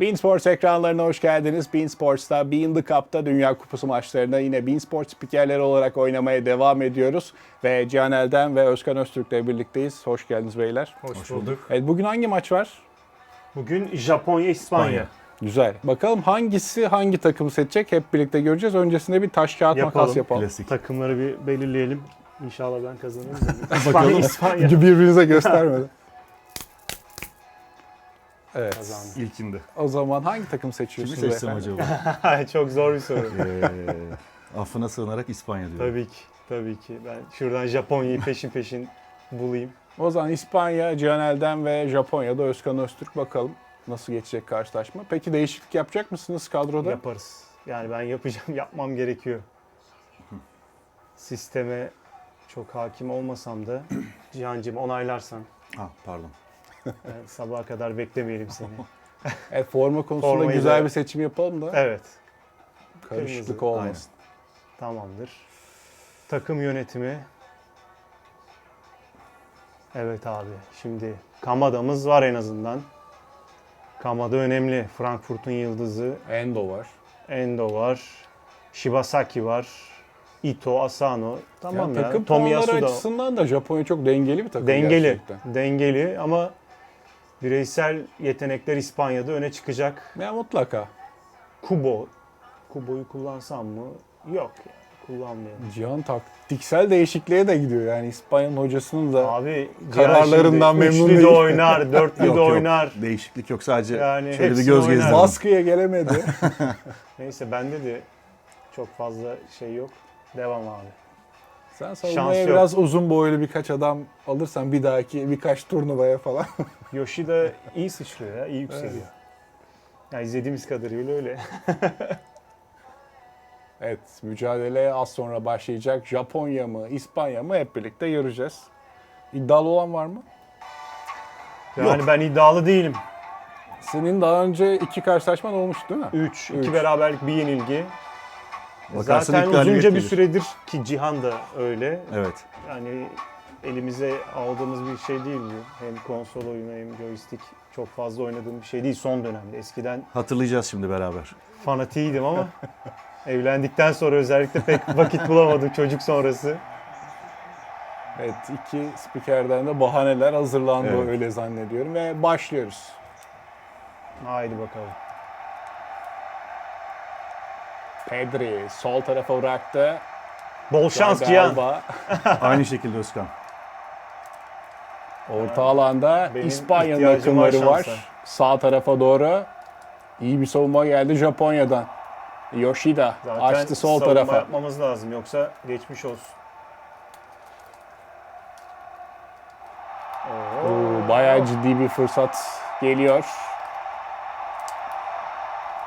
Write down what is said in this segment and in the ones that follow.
Bein Sports ekranlarına hoş geldiniz. Bein Sports'ta, Bein the Cup'ta Dünya Kupası maçlarında yine Bein Sports spikerleri olarak oynamaya devam ediyoruz. Ve Cihan Elden ve Özkan Öztürk'le birlikteyiz. Hoş geldiniz beyler. Hoş, bulduk. Evet bugün hangi maç var? Bugün Japonya, İspanya. İspanya. Güzel. Bakalım hangisi hangi takımı seçecek hep birlikte göreceğiz. Öncesinde bir taş kağıt makas Yapalım. yapalım. Klasik. Takımları bir belirleyelim. İnşallah ben kazanırım. Bakalım. İspanya, İspanya. Birbirinize göstermeden. Evet. Kazandı. İlkinde. O zaman hangi takım Kimi seçiyorsunuz seçsem efendim? acaba? Çok zor bir soru. ee, affına sığınarak İspanya diyorum. tabii ki. Tabii ki. Ben şuradan Japonya'yı peşin peşin bulayım. O zaman İspanya, Cihan Elden ve Japonya'da Özkan Öztürk bakalım nasıl geçecek karşılaşma. Peki değişiklik yapacak mısınız kadroda? Yaparız. Yani ben yapacağım, yapmam gerekiyor. Sisteme çok hakim olmasam da Cihan'cığım onaylarsan Ah pardon. Yani sabaha kadar beklemeyelim seni. Evet, forma konusunda Formayı güzel da- bir seçim yapalım da Evet, karışıklık kırmızı, olmasın. tamamdır. Takım yönetimi. Evet abi, şimdi Kamada'mız var en azından. Kamada önemli. Frankfurt'un yıldızı. Endo var. Endo var. Shibasaki var. Ito, Asano. Tamam Yani ya. takım puanları Tomiyasu da açısından da Japonya çok dengeli bir takım dengeli. gerçekten. Dengeli ama bireysel yetenekler İspanya'da öne çıkacak. Ya mutlaka. Kubo. Kubo'yu kullansam mı? Yok ya. Kullanmayalım. Cihan taktiksel değişikliğe de gidiyor. Yani İspanya'nın hocasının da Abi Kararlarından şimdi memnun üçlü de değil. oynar, dörtlü Yok de yok. oynar. Değişiklik yok sadece Yani şöyle bir göz gezdirdim. baskıya gelemedi. Neyse bende de çok fazla şey yok. Devam abi. Sen savunmaya yok. biraz uzun boylu birkaç adam alırsan bir dahaki birkaç turnuvaya falan. Yoshida iyi sıçrıyor ya, iyi yükseliyor. Ya izlediğimiz kadarıyla öyle. Evet, mücadele az sonra başlayacak. Japonya mı, İspanya mı hep birlikte göreceğiz. İddialı olan var mı? Yani ben iddialı değilim. Senin daha önce iki karşılaşman olmuş değil mi? 3, Üç. 2 beraberlik, bir yenilgi. Bakarsın Zaten ilk galibiyet uzunca bir gelir. süredir ki Cihan da öyle. Evet. Yani elimize aldığımız bir şey değil bu. Hem konsol oyunu hem joystick çok fazla oynadığım bir şey değil son dönemde. Eskiden Hatırlayacağız şimdi beraber. fanatiydim ama evlendikten sonra özellikle pek vakit bulamadım çocuk sonrası. Evet, iki spikerden de bahaneler hazırlandı Evet. öyle zannediyorum ve başlıyoruz. Haydi bakalım. Pedri sol tarafa bıraktı. Bol şans Cihan. Alba Aynı şekilde Özkan. Orta alanda Benim İspanya'nın ihtiyacım var akımları var. şansa. Sağ tarafa doğru. İyi bir savunma geldi Japonya'dan. Yoshida Zaten açtı sol savunma tarafa. yapmamız lazım yoksa geçmiş olsun. Oo. Oo, bayağı ciddi bir fırsat geliyor.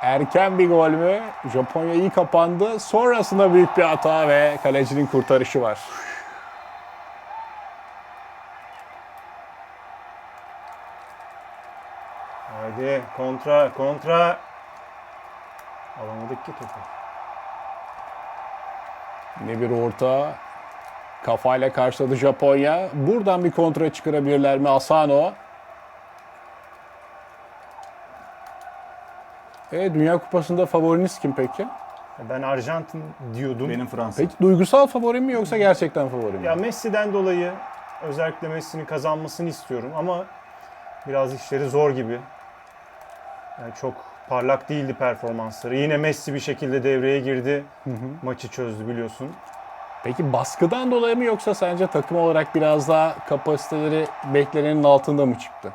Erken bir gol mü? Japonya iyi kapandı. Sonrasında büyük bir hata ve kalecinin kurtarışı var. Haydi kontra kontra. Alamadık ki topu. Ne bir orta. Kafayla karşıladı Japonya. Buradan bir kontra çıkarabilirler mi Asano? E, Dünya Kupası'nda favoriniz kim peki? Ben Arjantin diyordum. Benim Fransa. Peki duygusal favori mi yoksa gerçekten favori mi? Ya Messi'den dolayı özellikle Messi'nin kazanmasını istiyorum ama biraz işleri zor gibi. Yani çok parlak değildi performansları. Yine Messi bir şekilde devreye girdi. Maçı çözdü biliyorsun. Peki baskıdan dolayı mı yoksa sence takım olarak biraz daha kapasiteleri beklenenin altında mı çıktı?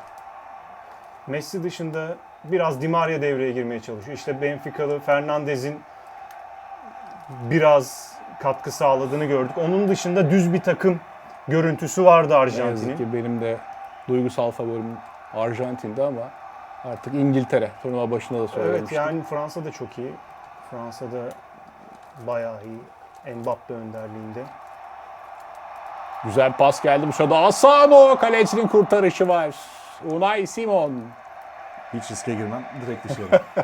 Messi dışında biraz Di Maria devreye girmeye çalışıyor. İşte Benfica'lı Fernandez'in biraz katkı sağladığını gördük. Onun dışında düz bir takım görüntüsü vardı Ne yazık Arjantin'in. ki benim de duygusal favorim Arjantin'di ama artık İngiltere. Turnuva başında da söylemiştim. Evet yani Fransa da çok iyi. Fransa da bayağı iyi. Mbappe önderliğinde. Güzel pas geldi bu sırada. Asano kalecinin kurtarışı var. Unai Simon. Hiç riske girmem. Direkt dışarı.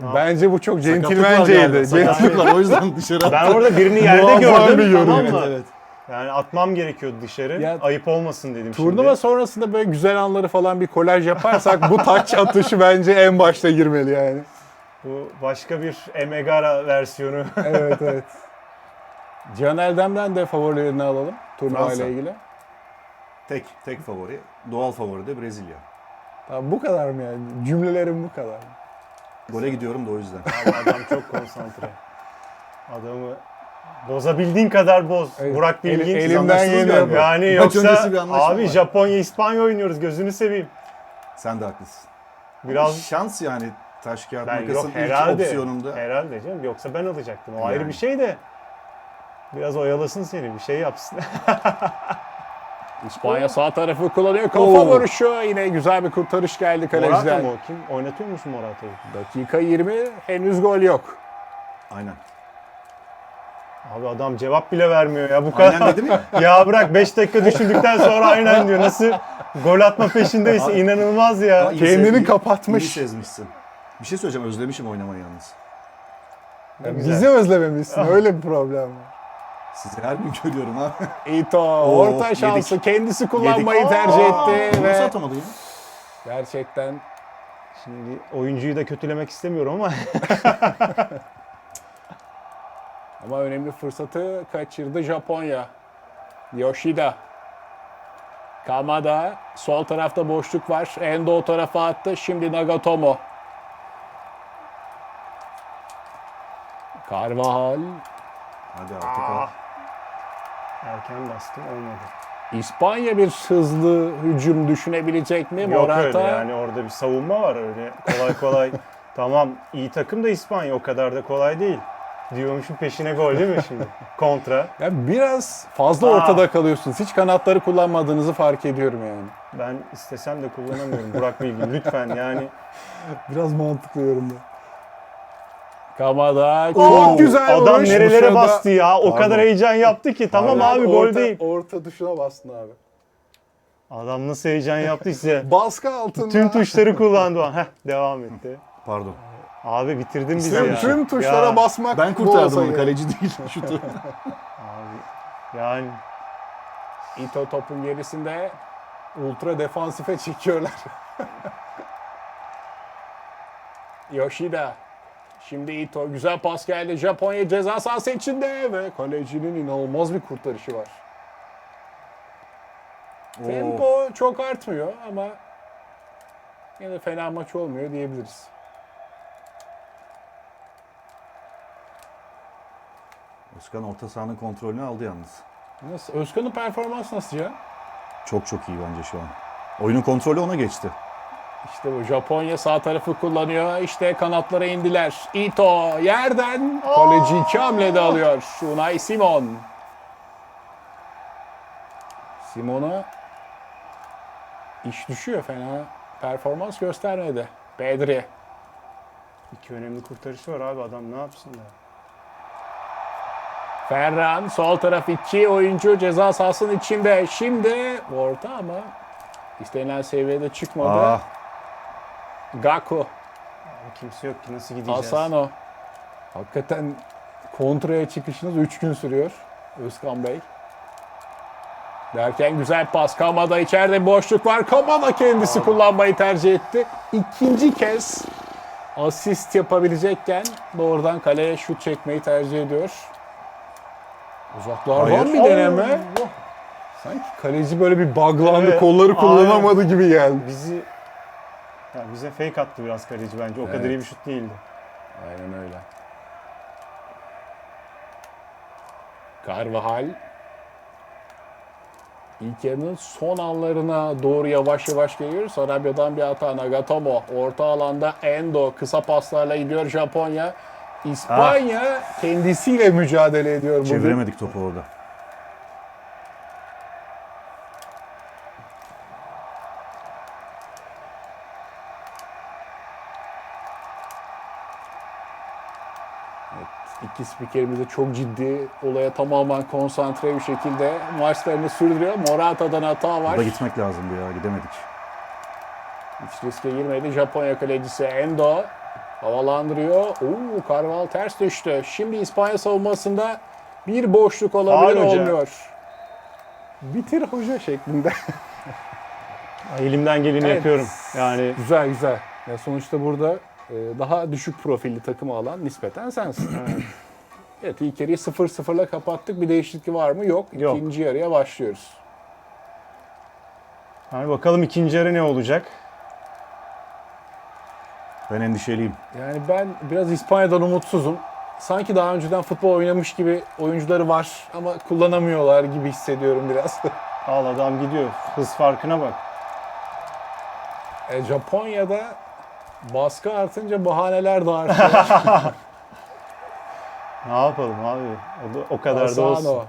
Yani Bence bu çok centilmenceydi. galiba, Centil- Sakatlık var o yüzden dışarı ben orada birini yerde gördüm yorum. tamam Evet, mı? evet. Yani atmam gerekiyordu dışarı. Ya- Ayıp olmasın dedim Turnuva şimdi. sonrasında böyle güzel anları falan bir kolaj yaparsak bu taç atışı bence en başta girmeli yani. Bu başka bir Emegara versiyonu. Evet evet. Cihan Erdem'den de favorilerini alalım turnuva ile ilgili. Tek tek favori. Doğal favori de Brezilya. Tamam, bu kadar mı yani? Cümlelerim bu kadar. Gole gidiyorum da o yüzden. Abi adam çok konsantre. Adamı bozabildiğin kadar boz. Evet. Burak Bilgin. elimden anlaştınız geliyor. Yani Maç yoksa abi var. Japonya İspanya oynuyoruz gözünü seveyim. Sen de haklısın. Biraz şans yani taş kağıt makasın ilk herhalde. opsiyonunda. Herhalde canım yoksa ben alacaktım. O ayrı Yani. bir şey de. Biraz oyalasın seni bir şey yapsın. İspanya sağ tarafı kullanıyor. Kafa Oo. vuruşu. Yine güzel bir kurtarış geldi Morata kaleciden. mı o kim? Oynatıyor musun Morata'yı? Dakika 20 henüz gol yok. Aynen. Abi adam cevap bile vermiyor ya bu kadar. Aynen dedim ya. ya bırak 5 dakika düşündükten sonra aynen diyor. Nasıl gol atma peşindeyse Abi- inanılmaz ya. İyi Kendini sez- kapatmış. İyi sezmişsin. Bir şey söyleyeceğim özlemişim oynamayı yalnız. Bizi özlememişsin. Öyle bir problem var. Sizi her gün görüyorum ha. Ito Oo, orta yedik. şansı kendisi kullanmayı Yedik. tercih Aa, etti Nasıl ve atamadı ya? gerçekten Şimdi oyuncuyu da kötülemek istemiyorum ama ama önemli fırsatı kaçırdı Japonya. Yoshida. Kamada sol tarafta boşluk var. Endo o tarafa attı. Şimdi Nagatomo. Carvajal. Hadi artık al. Erken bastım olmadı. İspanya bir hızlı hücum düşünebilecek mi? Yok Morata. öyle yani orada bir savunma var öyle kolay kolay. tamam iyi takım da İspanya o kadar da kolay değil. Diyormuşum peşine gol değil mi şimdi? Kontra. Ya biraz fazla Aa. ortada kalıyorsunuz. Hiç kanatları kullanmadığınızı fark ediyorum yani. Ben istesem de kullanamıyorum. Burak Bilgin lütfen yani. Biraz mantıklı yorumda. Kamada Oo, çok güzel Adam vuruş. Bu nerelere sırada- bastı ya. O Pardon. kadar heyecan yaptı ki. Tamam Pardon, abi gol orta- değil. Orta tuşuna bastın abi. Adam nasıl heyecan yaptıysa. Baskı altında. Tüm tuşları kullandı. o an. Heh devam etti. Pardon. Abi bitirdin bizi tüm, ya. tüm tuşlara Ya, basmak Ben bu kurtardım onu gerek. kaleci değil şutu. Abi yani Ito topun gerisinde ultra defansife çekiyorlar. Yoshida. Şimdi Ito. Güzel pas geldi. Japonya ceza sahası içinde ve kalecinin inanılmaz bir kurtarışı var. Oo. Tempo çok artmıyor ama yine de fena maç olmuyor diyebiliriz. Özkan orta sahanın kontrolünü aldı yalnız. Nasıl? Özkan'ın performansı nasıl ya? Çok çok iyi bence şu an. Oyunun kontrolü ona geçti. İşte bu Japonya sağ tarafı kullanıyor. İşte kanatlara indiler. Ito yerden kaleci iki hamlede alıyor. Unai Simon. Simon'a iş düşüyor fena. Performans göstermedi. Pedri. iki önemli kurtarışı var abi adam ne yapsın da. Ferran sol taraf iki oyuncu ceza sahasının içinde. Şimdi orta ama istenilen seviyede çıkmadı. Aa, Gaku. Kimse yok ki nasıl gideceğiz? Asano. Hakikaten kontraya çıkışınız 3 gün sürüyor Özkan Bey. Derken güzel pas. Kamada içeride boşluk var. Kamada kendisi kullanmayı tercih etti. İkinci kez asist yapabilecekken doğrudan kaleye şut çekmeyi tercih ediyor. Uzaklardan Hayır. bir deneme. Allah! Sanki kaleci böyle bir buglandı, Evet, kolları kullanamadı gibi geldi. Bizi ya bize fake attı biraz kaleci bence. O kadar Evet. iyi bir şut değildi. Aynen öyle. Carvajal İlk yarının son anlarına doğru yavaş yavaş geliyor. Sarabya'dan bir hata. Nagatomo. Orta alanda Endo. Kısa paslarla gidiyor Japonya. İspanya kendisiyle mücadele ediyor bugün. çeviremedik topu orada. İki spikerimiz de çok ciddi olaya tamamen konsantre bir şekilde maçlarını sürdürüyor. Morata'dan hata var. Burada gitmek lazımdı ya gidemedik. Hiç riske girmedi. Japonya kalecisi Endo havalandırıyor. Oo, Carvalho ters düştü. Şimdi İspanya savunmasında bir boşluk olabilir hoca. olmuyor. Bitir hoca şeklinde. Elimden geleni Evet. yapıyorum. Yani güzel güzel. Ya sonuçta burada e, daha düşük profilli takımı alan nispeten sensin. evet ilk yarıyı 0-0'la kapattık. Bir değişiklik var mı? Yok. Yok. İkinci yarıya başlıyoruz. hani bakalım ikinci yarı ne olacak? Ben endişeliyim. Yani ben biraz İspanya'dan umutsuzum. Sanki daha önceden futbol oynamış gibi oyuncuları var ama kullanamıyorlar gibi hissediyorum biraz. Al adam gidiyor. Hız farkına bak. E, Japonya'da baskı artınca bahaneler de artıyor. Ne yapalım abi? O, da, o kadar da Asano. olsun.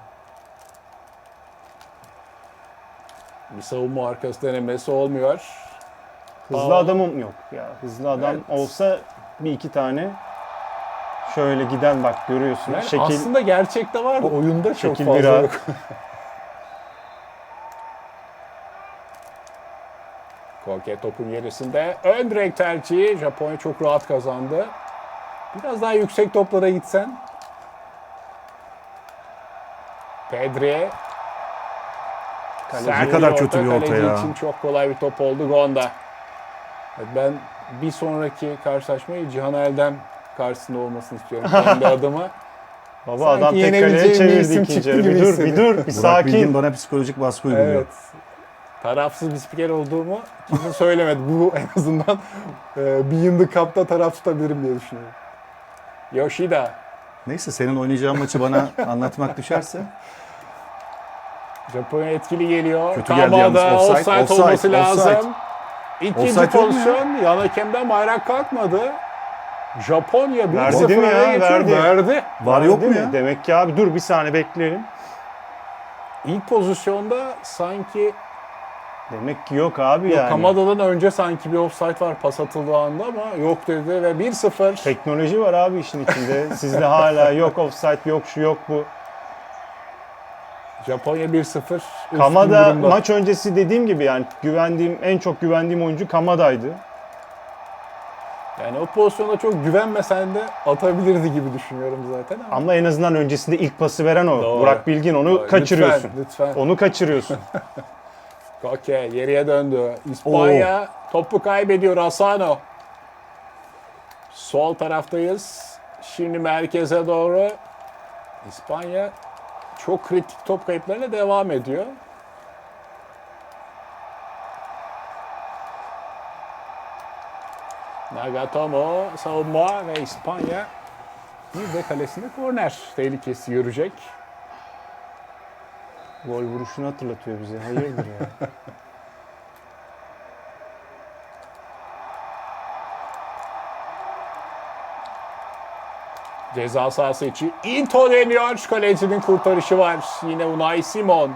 Bir savunma arkası denemesi olmuyor. Hızlı Aa. adamım yok ya. Hızlı adam Evet. olsa bir iki tane şöyle giden bak görüyorsun. Yani Şekil aslında gerçekte var da oyunda çok fazla bira. yok. Koke topun gerisinde. Ön direk tercihi. Japonya çok rahat kazandı. Biraz daha yüksek toplara gitsen. Pedri. Kaleci- Ne kadar kötü bir orta ya. için çok kolay bir top oldu Gonda. Ben bir sonraki karşılaşmayı Cihan Erdem karşısında olmasını istiyorum kendi adıma. Baba Sanki adam tek kaleye çevirdi ikinci yarı. Bir dur, bir dur, bir Burak sakin. Bilgin bana psikolojik baskı uyguluyor. Evet. Tarafsız bir spiker olduğumu kimse söylemedi. Bu en azından e, bir the Cup'ta taraf tutabilirim diye düşünüyorum. Yoshida. Neyse senin oynayacağın maçı bana anlatmak düşerse. Japonya etkili geliyor. Kötü geldi yalnız. Kamada Offside, offside, offside, olması offside. lazım. İkinci Offside yok mu ya? pozisyon. Yan hakemden bayrak kalkmadı. Japonya 1-0 Verdi değil mi ya? öne geçiyor. Verdi. Verdi. Var yok Değil mu mi? ya? Demek ki abi dur bir saniye bekleyelim. İlk pozisyonda sanki Demek ki yok abi yani. Kamada'dan önce sanki bir offside var pas atıldığı anda ama yok dedi ve 1-0. Teknoloji var abi işin içinde. Sizde hala yok offside, yok şu yok bu. Japonya 1-0. üstün Kamada durumda. maç öncesi dediğim gibi yani güvendiğim en çok güvendiğim oyuncu Kamada'ydı. Yani o pozisyonda çok güvenmesen de atabilirdi gibi düşünüyorum zaten ama. Ama en azından öncesinde ilk pası veren o. Doğru. Burak Bilgin onu Lütfen, kaçırıyorsun. Lütfen. Onu kaçırıyorsun. Koke geriye döndü. İspanya topu kaybediyor Asano. Sol taraftayız. Şimdi merkeze doğru. İspanya çok kritik top kayıplarına devam ediyor. Nagatomo savunma ve İspanya bir de kalesinde korner tehlikesi görecek. Gol vuruşunu hatırlatıyor bize. Hayırdır ya. Ceza sahası için Into deniyor. Kalecinin kurtarışı var. Yine Unai Simon.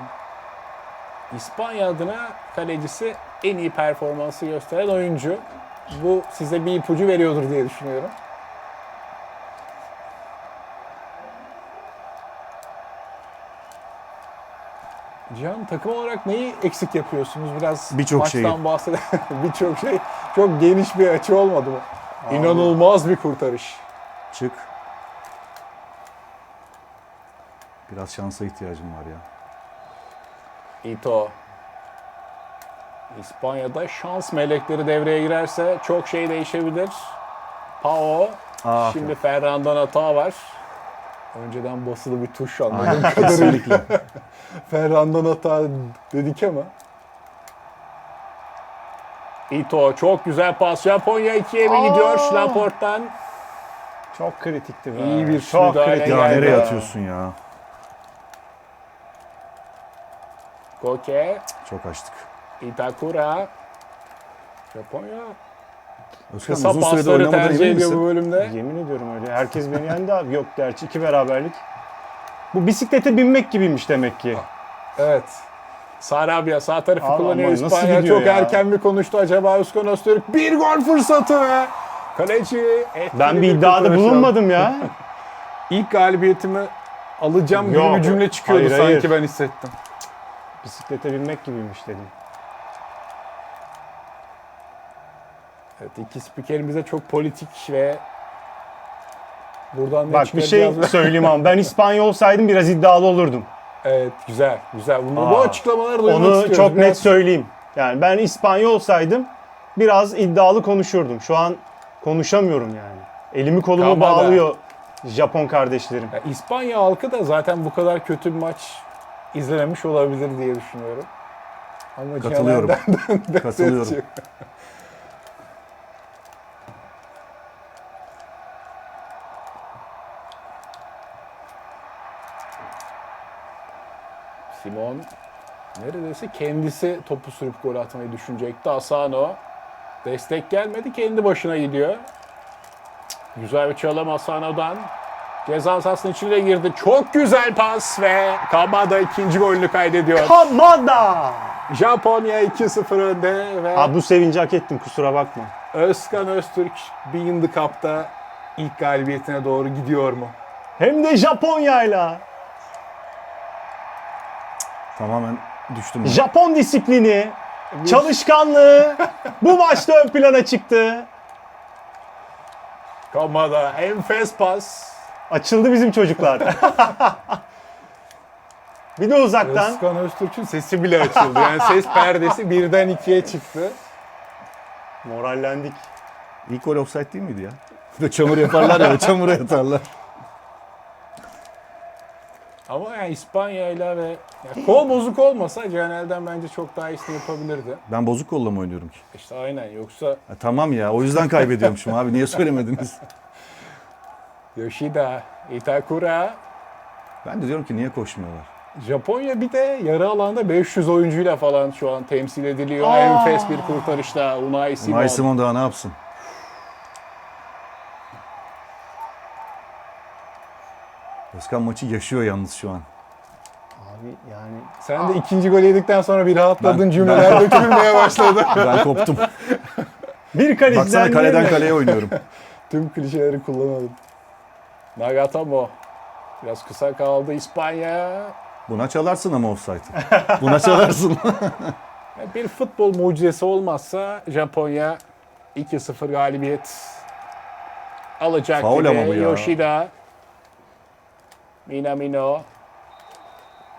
İspanya adına kalecisi en iyi performansı gösteren oyuncu. Bu size bir ipucu veriyordur diye düşünüyorum. Cihan takım olarak neyi eksik yapıyorsunuz? Biraz Birçok maçtan şeyi. bahsedelim. Birçok şey. Çok geniş bir açı olmadı mı? İnanılmaz bir kurtarış. Çık. Biraz şansa ihtiyacım var ya. Ito. İspanya'da şans melekleri devreye girerse çok şey değişebilir. Pao. Ah, Şimdi Ferran'dan hata var. Önceden basılı bir tuş anladığım kadarıyla. kesinlikle. Ferran'dan hata dedik ama. Ito çok güzel pas. Japonya ikiye mi Aa! gidiyor? Laporte'dan. Çok kritikti be. İyi bir Çok müdahale kritik. ya nereye atıyorsun ya? Koke. Çok açtık. Itakura. Japonya Özkan kısa uzun süredir pasları oynamadığına tercih emin ediyor bu misin? bölümde. Yemin ediyorum öyle. Herkes beni yendi abi. Yok gerçi iki beraberlik. Bu bisiklete binmek gibiymiş demek ki. Evet. Sarabia sağ tarafı Abi kullanıyor ama nasıl İspanya. gidiyor Çok ya? erken mi konuştu acaba Özkan Öztürk? Bir gol fırsatı ve kaleci etkili Ben bir iddiada bulunmadım ya. İlk galibiyetimi alacağım gibi Yok. bir cümle çıkıyordu Hayır, sanki hayır. ben hissettim. Bisiklete binmek gibiymiş dedim. Evet iki spikerimiz de çok politik ve buradan ne Bak bir şey çıkaracağız- söyleyeyim ama ben İspanya olsaydım biraz iddialı olurdum. Evet güzel güzel. Bunu, bu Aa, açıklamaları duymak Onu istiyoruz. çok net Biraz- söyleyeyim. Yani ben İspanyol olsaydım biraz iddialı konuşurdum. Şu an konuşamıyorum yani. Elimi kolumu Kamada. bağlıyor Japon kardeşlerim. Ya İspanya halkı da zaten bu kadar kötü bir maç izlememiş olabilir diye düşünüyorum. Ama Katılıyorum. Katılıyorum. Simon neredeyse kendisi topu sürüp gol atmayı düşünecekti. Asano destek gelmedi kendi başına gidiyor. Güzel bir çalım Asano'dan. Ceza sahasının içine girdi. Çok güzel pas ve Kamada ikinci golünü kaydediyor. Kamada! Japonya 2-0 önde ve Ha bu sevinci hak ettim kusura bakma. Özkan Öztürk Being the Cup'ta ilk galibiyetine doğru gidiyor mu? Hem de Japonya'yla. Tamamen düştüm. ben. Japon disiplini, çalışkanlığı bu maçta ön plana çıktı. Kamada enfes pas. Açıldı bizim çocuklar. bir de uzaktan. Özkan Öztürk'ün sesi bile açıldı. Yani ses perdesi birden ikiye çıktı. Morallendik. İlk gol offside değil miydi ya? De çamur yaparlar ya, çamura yatarlar. Ama yani İspanya ile ve ya kol bozuk olmasa Caner'den bence çok daha iyisini yapabilirdi. Ben bozuk kolla mı oynuyorum ki? İşte aynen yoksa Ha, tamam ya, o yüzden kaybediyormuşum abi. Niye söylemediniz? Yoshida, Itakura, Ben de diyorum ki niye koşmuyorlar? Japonya bir de yarı alanda 500 oyuncuyla falan şu an temsil ediliyor. Aa! Enfes bir kurtarışla Unai Simon. Unai Simon daha ne yapsın? Özkan maçı yaşıyor yalnız şu an. Abi yani Sen de ikinci gol yedikten sonra bir rahatladın Ben- cümleler dökülmeye başladı. Ben koptum. bir kaleciden Baksana kaleden kaleye oynuyorum. Tüm klişeleri kullanalım. Nagatomo. Biraz kısa kaldı İspanya. Buna çalarsın ama offside. Buna çalarsın. Bir futbol mucizesi olmazsa Japonya 2-0 galibiyet alacak Faul gibi. ama bu ya. Yoshida. Minamino.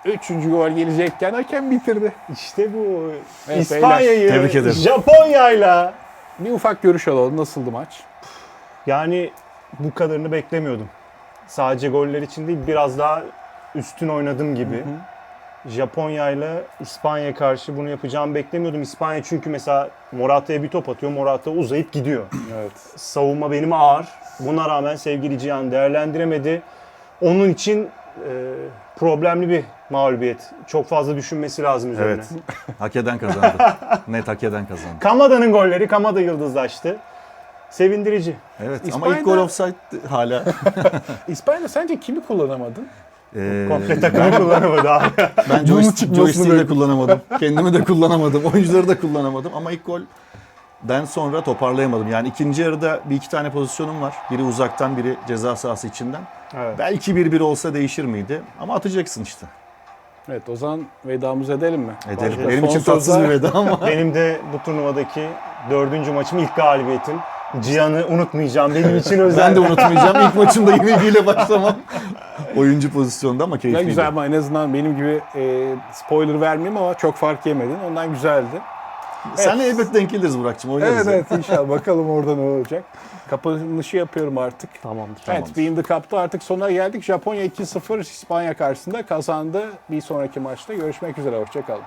Üçüncü gol gelecekken hakem bitirdi. İşte bu Evet, İspanya'yı Tebrik ederim. Japonya'yla Bir ufak görüş alalım. Nasıldı maç? yani bu kadarını beklemiyordum. Sadece goller için değil biraz daha üstün oynadım gibi. Japonya ile İspanya karşı bunu yapacağımı beklemiyordum. İspanya çünkü mesela Morata'ya bir top atıyor. Morata uzayıp gidiyor. Evet. Savunma benim ağır. Buna rağmen sevgili Cihan değerlendiremedi. Onun için e, problemli bir mağlubiyet. Çok fazla düşünmesi lazım üzerine. evet. Hak eden kazandı. Net hak eden kazandı. Kamada'nın golleri Kamada yıldızlaştı. Sevindirici. Evet ama İspanya'da- ilk gol offside hala. İspanya'da sence kimi kullanamadın? Ee, Komple takımı kullanamadı abi. Ben joystick, joystick'i de kullanamadım. Kendimi de kullanamadım. Oyuncuları da kullanamadım. Ama ilk golden sonra toparlayamadım. Yani ikinci yarıda bir iki tane pozisyonum var. Biri uzaktan, biri ceza sahası içinden. Evet. Belki 1-1 olsa değişir miydi? Ama atacaksın işte. Evet o zaman vedamızı edelim mi? Edelim. Başka Benim için tatsız bir veda ama. Benim de bu turnuvadaki dördüncü maçım ilk galibiyetim. Cihan'ı unutmayacağım. Benim için özel. ben de unutmayacağım. İlk maçımda yenilgiyle başlamam. Oyuncu pozisyonda ama Ne keyifliydi. güzel ama en azından benim gibi e, spoiler vermeyeyim ama çok fark yemedin. Ondan güzeldi. Senle elbet denk geliriz Burak'cığım. Oynarız. Evet evet inşallah bakalım orada ne olacak. Kapanışı yapıyorum artık. Tamamdır. Evet Being the Cup'ta artık sonuna geldik. Japonya 2-0 İspanya karşısında kazandı. Bir sonraki maçta görüşmek üzere. Hoşçakalın.